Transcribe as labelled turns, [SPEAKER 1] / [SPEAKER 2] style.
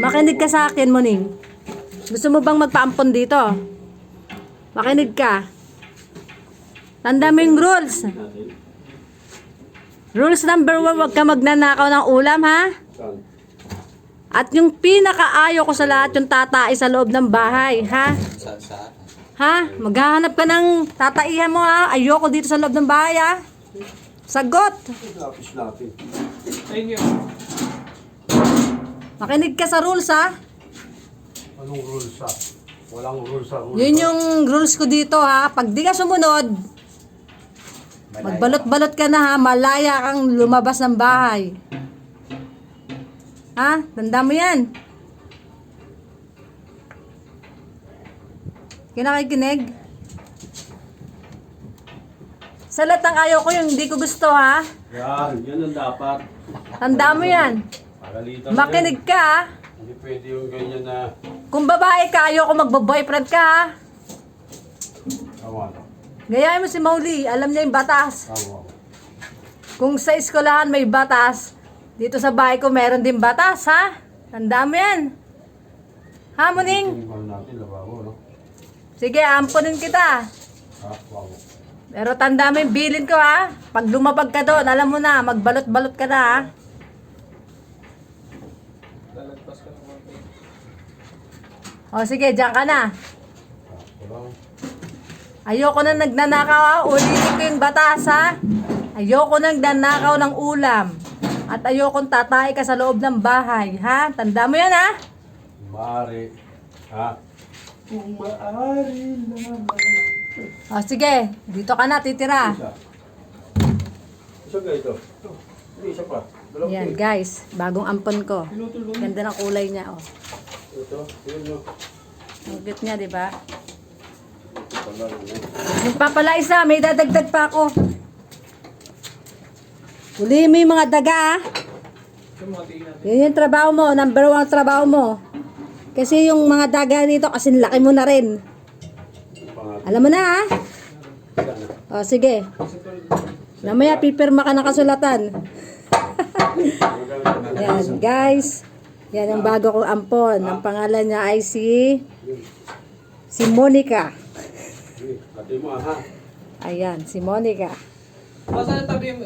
[SPEAKER 1] Makinig ka sa akin, Muning. Gusto mo bang magpaampon dito? Makinig ka. Tanda mo yung rules. Rules number one, huwag ka magnanakaw ng ulam, ha? At yung pinakaayo ko sa lahat, yung tatai sa loob ng bahay, ha? Ha? Maghahanap ka ng tataihan mo, ha? Ayoko dito sa loob ng bahay, ha? Sagot!
[SPEAKER 2] Lapis natin.
[SPEAKER 1] Makinig ka sa rules, ha?
[SPEAKER 2] Anong rules sa? Walang rules sa rules.
[SPEAKER 1] Yun yung rules ko dito, ha? Pag di ka sumunod, magbalot-balot ka na, ha? Malaya kang lumabas ng bahay. Ha? Tanda mo yan. Kinakikinig? Sa lahat ng ayaw ko yung hindi ko gusto, ha?
[SPEAKER 2] Yan, yan ang dapat.
[SPEAKER 1] Tanda mo yan.
[SPEAKER 2] Pagalitan
[SPEAKER 1] Makinig ka, ha?
[SPEAKER 2] Hindi pwede yung ganyan na...
[SPEAKER 1] Kung babae ka, ayoko magbo-boyfriend ka, ha?
[SPEAKER 2] Tama na.
[SPEAKER 1] Gayahin mo si Mauli, alam niya yung batas.
[SPEAKER 2] Tama.
[SPEAKER 1] Kung sa eskwelahan may batas, dito sa bahay ko meron din batas, ha? Tanda mo yan. Ha, Muning?
[SPEAKER 2] Natin, lababo, no?
[SPEAKER 1] Sige, ampunin kita.
[SPEAKER 2] Ha.
[SPEAKER 1] Pero tanda mo yung bilin ko, ha? Pag lumabag ka doon, alam mo na, magbalot-balot ka na, ha? O sige, diyan ka na. Ayoko na nagnanakaw, ha? Ulitin ko yung batas, ha? Ayoko na nagnanakaw ng ulam. At ayokong tatay ka sa loob ng bahay, ha? Tanda mo yan, ha?
[SPEAKER 2] Maaari. Ha? Kung maaari naman.
[SPEAKER 1] O sige, dito ka na, titira.
[SPEAKER 2] Isa. Isa ka ito. Ito. Hindi, isa pa. Dalawang
[SPEAKER 1] Yan, guys, bagong ampon ko.
[SPEAKER 2] Tinutulong.
[SPEAKER 1] Ganda ng kulay niya, oh.
[SPEAKER 2] Ito, yun no.
[SPEAKER 1] Ang cute niya, di ba?
[SPEAKER 2] Wala na, no?
[SPEAKER 1] Yung pa pala isa, may dadagdag pa ako. Huli mo yung mga daga, ah. Yun yung trabaho mo, number one trabaho mo. Kasi yung mga daga nito, kasi laki mo na rin. Alam mo na,
[SPEAKER 2] na.
[SPEAKER 1] O, sige. Namaya, pipirma ka ng kasulatan. Yan, guys. Yan ang bago kong ampon. Ang pangalan niya ay si... Si Monica. Ayan, si Monica.
[SPEAKER 3] Basta tabi mo,